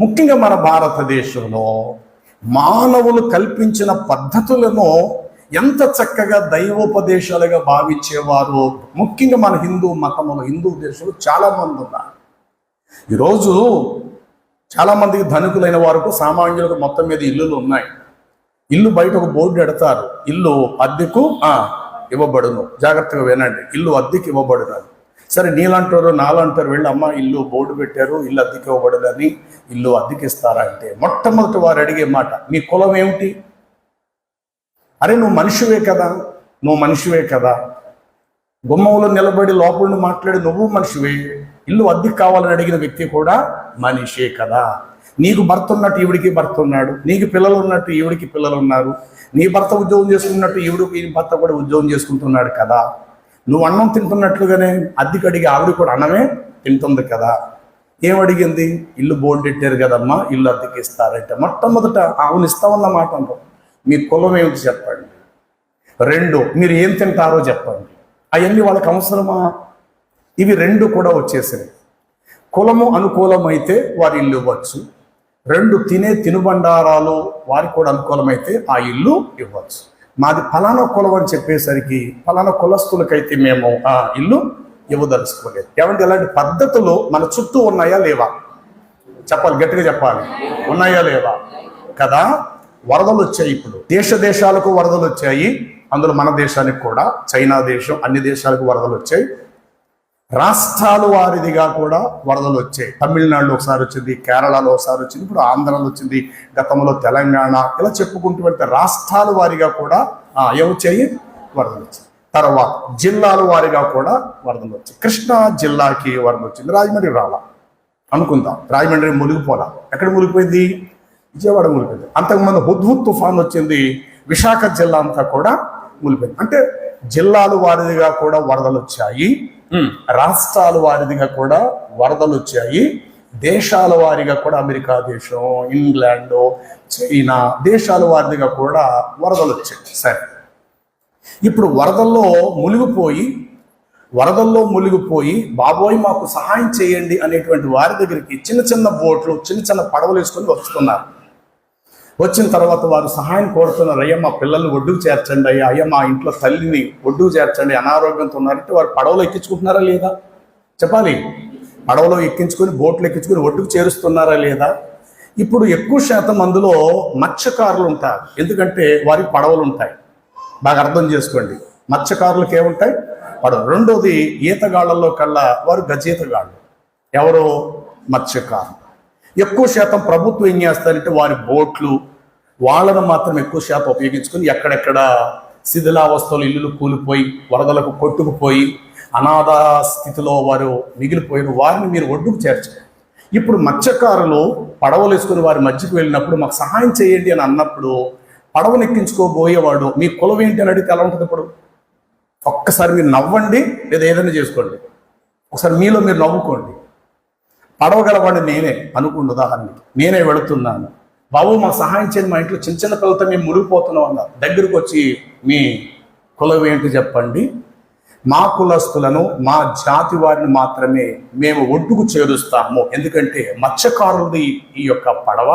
ముఖ్యంగా మన భారతదేశంలో మానవులు కల్పించిన పద్ధతులను ఎంత చక్కగా దైవోపదేశాలుగా భావించేవారు ముఖ్యంగా మన హిందూ మతంలో హిందూ దేశంలో చాలామంది ఉన్నారు. ఈరోజు చాలామందికి ధనికులైన వారికి సామాన్యులకు మొత్తం మీద ఇల్లులు ఉన్నాయి. ఇల్లు బయట ఒక బోర్డు పెడతారు. ఇల్లు అద్దెకు ఇవ్వబడును. జాగ్రత్తగా వినండి. ఇల్లు అద్దెకి ఇవ్వబడును సరే నీలంటారు నాలంటారు వెళ్ళి అమ్మ ఇల్లు బోర్డు పెట్టారు ఇల్లు అద్దెకి ఇవ్వబడదని ఇల్లు అద్దెకి ఇస్తారా అంటే మొట్టమొదటి వారు అడిగే మాట మీ కులం ఏమిటి? అరే నువ్వు మనిషివే కదా నువ్వు మనిషివే కదా. గుమ్మంలో నిలబడి లోపల మాట్లాడి నువ్వు మనిషివే. ఇల్లు అద్దెకి కావాలని అడిగిన వ్యక్తి కూడా మనిషే కదా. నీకు భర్త ఉన్నట్టు ఈవిడికి భర్త ఉన్నాడు. నీకు పిల్లలు ఉన్నట్టు ఈవిడికి పిల్లలు ఉన్నారు. నీ భర్త ఉద్యోగం చేసుకున్నట్టు ఈవిడికి భర్త కూడా ఉద్యోగం చేసుకుంటున్నాడు కదా. నువ్వు అన్నం తింటున్నట్లుగానే అద్దెకి అడిగి ఆవిడ కూడా అన్నమే తింటుంది కదా. ఏమడిగింది ఇల్లు బోల్డెట్టారు కదమ్మా ఇల్లు అద్దెకి ఇస్తారంటే. మొట్టమొదట ఆవును ఇస్తామన్న మాట అంటాం. మీ కులం ఏమిటి చెప్పండి. రెండు మీరు ఏం తింటారో చెప్పండి. అవన్నీ వాళ్ళకి అవసరమా? ఇవి రెండు కూడా వచ్చేసాయి కులము అనుకూలమైతే వారి ఇల్లు ఇవ్వచ్చు. రెండు తినే తినుబండారాలు వారికి కూడా అనుకూలమైతే ఆ ఇల్లు ఇవ్వచ్చు. మాది ఫలానా కులం అని చెప్పేసరికి ఫలానా కులస్తులకైతే మేము ఆ ఇల్లు ఇవ్వదలుచుకోలేదు. ఏమంటే ఇలాంటి పద్ధతులు మన చుట్టూ ఉన్నాయా లేవా? చెప్పాలి గట్టిగా చెప్పాలి. ఉన్నాయా లేవా? కదా వరదలు వచ్చాయి ఇప్పుడు. దేశ దేశాలకు వరదలు వచ్చాయి. అందులో మన దేశానికి కూడా చైనా దేశం అన్ని దేశాలకు వరదలు వచ్చాయి. రాష్ట్రాల వారిదిగా కూడా వరదలు వచ్చాయి. తమిళనాడులో ఒకసారి వచ్చింది కేరళలో ఒకసారి వచ్చింది ఇప్పుడు ఆంధ్రాలో వచ్చింది గతంలో తెలంగాణ ఇలా చెప్పుకుంటూ వెళ్తే రాష్ట్రాల వారిగా కూడా ఏమొచ్చాయి వరదలు వచ్చాయి. తర్వాత జిల్లాల వారిగా కూడా వరదలు వచ్చాయి. కృష్ణా జిల్లాకి వరద వచ్చింది రాజమండ్రి రాలా అనుకుందాం. రాజమండ్రి మునిగిపోలా ఎక్కడ మునిగిపోయింది? విజయవాడ మునిగిపోయింది. అంతకుముందు హుద్హుద్ తుఫాన్ వచ్చింది విశాఖ జిల్లా అంతా కూడా మునిగిపోయింది. అంటే జిల్లాలు వారిదిగా కూడా వరదలు వచ్చాయి. రాష్ట్రాల వారిదిగా కూడా వరదలు వచ్చాయి. దేశాల వారిగా కూడా అమెరికా దేశం ఇంగ్లాండ్ చైనా దేశాల వారిదిగా కూడా వరదలు వచ్చాయి. సరే. ఇప్పుడు వరదల్లో మునిగిపోయి వరదల్లో మునిగిపోయి బాబోయ్ మాకు సహాయం చేయండి అనేటువంటి వారి దగ్గరికి చిన్న చిన్న బోట్లు చిన్న చిన్న పడవలు వేసుకొని వస్తున్నారు. వచ్చిన తర్వాత వారు సహాయం కోరుతున్నారు అయ్యా మా పిల్లల్ని ఒడ్డుకు చేర్చండి అయ్యా అయ్యా మా ఇంట్లో తల్లిని ఒడ్డుకు చేర్చండి అనారోగ్యంతో ఉన్నారంటే వారు పడవలో ఎక్కించుకుంటున్నారా లేదా? చెప్పాలి. పడవలో ఎక్కించుకొని బోట్లు ఎక్కించుకొని ఒడ్డుకు చేరుస్తున్నారా లేదా? ఇప్పుడు ఎక్కువ శాతం అందులో మత్స్యకారులు ఉంటారు. ఎందుకంటే వారికి పడవలు ఉంటాయి. బాగా అర్థం చేసుకోండి. మత్స్యకారులకు ఏముంటాయి? పడవ రెండోది ఈతగాళ్ళలో కల్లా వారు గజీతగాళ్ళు ఎవరో? మత్స్యకారులు. ఎక్కువ శాతం ప్రభుత్వం ఏం చేస్తారంటే వారి బోట్లు వాళ్ళను మాత్రం ఎక్కువ శాతం ఉపయోగించుకొని ఎక్కడెక్కడ శిథిలావస్థలు ఇల్లులు కూలిపోయి వరదలకు కొట్టుకుపోయి అనాథ స్థితిలో వారు మిగిలిపోయిన వారిని మీరు ఒడ్డుకు చేర్చారు ఇప్పుడు మత్స్యకారులు పడవలు వేసుకుని వారి మధ్యకు వెళ్ళినప్పుడు మాకు సహాయం చేయండి అని అన్నప్పుడు పడవను ఎక్కించుకోబోయేవాడు మీ కులం ఏంటి? అని అడిగితే ఎలా ఉంటుంది ఇప్పుడు? ఒక్కసారి మీరు నవ్వండి లేదా ఏదైనా చేసుకోండి. ఒకసారి మీలో మీరు నవ్వుకోండి. పడవగలవాడు నేనే అనుకుండు ఉదాహరణకి. నేనే వెళుతున్నాను. బాబు మాకు సహాయం చేయండి మా ఇంట్లో చిన్న చిన్న పిల్లలతో మేము మునిగిపోతున్నాం అన్నారు. దగ్గరకు వచ్చి మీ కులం ఏంటి చెప్పండి. మా కులస్తులను మా జాతి వారిని మాత్రమే మేము ఒడ్డుకు చేరుస్తాము. ఎందుకంటే మత్స్యకారులది ఈ యొక్క పడవ.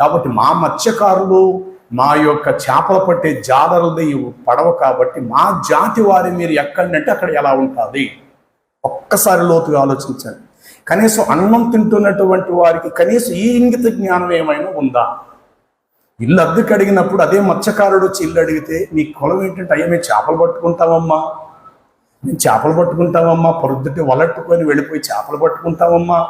కాబట్టి మా మత్స్యకారులు మా యొక్క చేపలు పట్టే జాలరుది ఈ పడవ కాబట్టి మా జాతి వారి మీరు ఎక్కండి అంటే అక్కడ ఎలా ఉంటుంది? ఒక్కసారి లోతుగా ఆలోచించండి. కనీసం అన్నం తింటున్నటువంటి వారికి కనీసం ఈ ఇంగిత జ్ఞానం ఏమైనా ఉందా? ఇల్లు అద్దెకి అడిగినప్పుడు అదే మత్స్యకారుడు వచ్చి ఇల్లు అడిగితే మీ కులం ఏంటంటే అయ్యా మేము చేపలు పట్టుకుంటామమ్మా. మేము చేపలు పట్టుకుంటామమ్మా. పొద్దుటే వలట్టుకొని వెళ్ళిపోయి చేపలు పట్టుకుంటామమ్మా.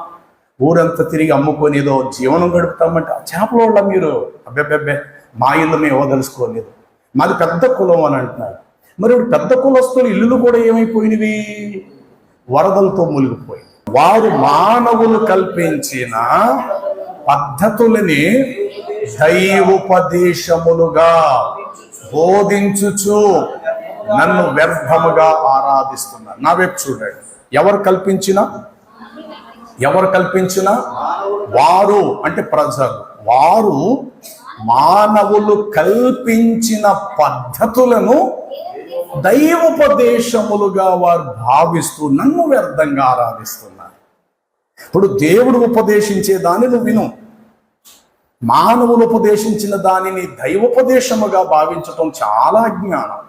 ఊరంతా తిరిగి అమ్ముకొని ఏదో జీవనం గడుపుతామంటే ఆ చేపల వాళ్ళ మీరు? అబ్బెబ్బెబ్బే మా ఇల్లు మేము ఇవ్వదలుచుకోలేదు మాది పెద్ద కులం అని అంటున్నారు మరి పెద్ద కులస్తులు ఇల్లులు కూడా ఏమైపోయినవి? వరదలతో మునిగిపోయి వారు మానవులు కల్పించిన పద్ధతులని దైవోపదేశములుగా బోధించుచు నన్ను వ్యర్థముగా ఆరాధిస్తున్నారు నా వైపు చూడండి. ఎవరు కల్పించిన? ఎవరు కల్పించిన? వారు అంటే ప్రజలు. వారు మానవులు కల్పించిన పద్ధతులను దైవోపదేశములుగా వారు భావిస్తూ నన్ను వ్యర్థంగా ఆరాధిస్తున్నారు. ఇప్పుడు దేవుడు ఉపదేశించే దాన్ని నువ్వు విను. మానవులు ఉపదేశించిన దానిని దైవోపదేశముగా భావించటం చాలా అజ్ఞానం.